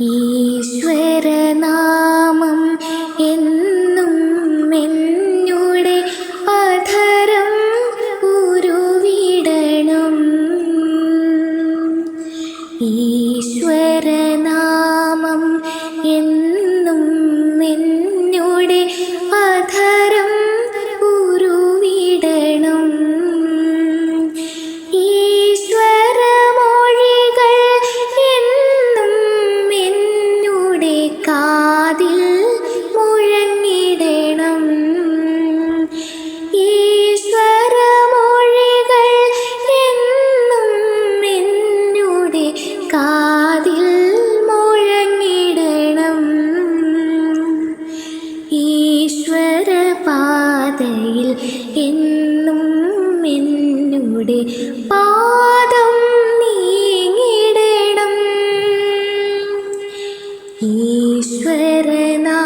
ഈശ്വരനാമം എന്നും എന്നുടെ അധരം ഉരുവിടണം. ഈശ്വരനാമം എന്നുടെ പാദം നീങ്ങിടണം. ഈശ്വരനാ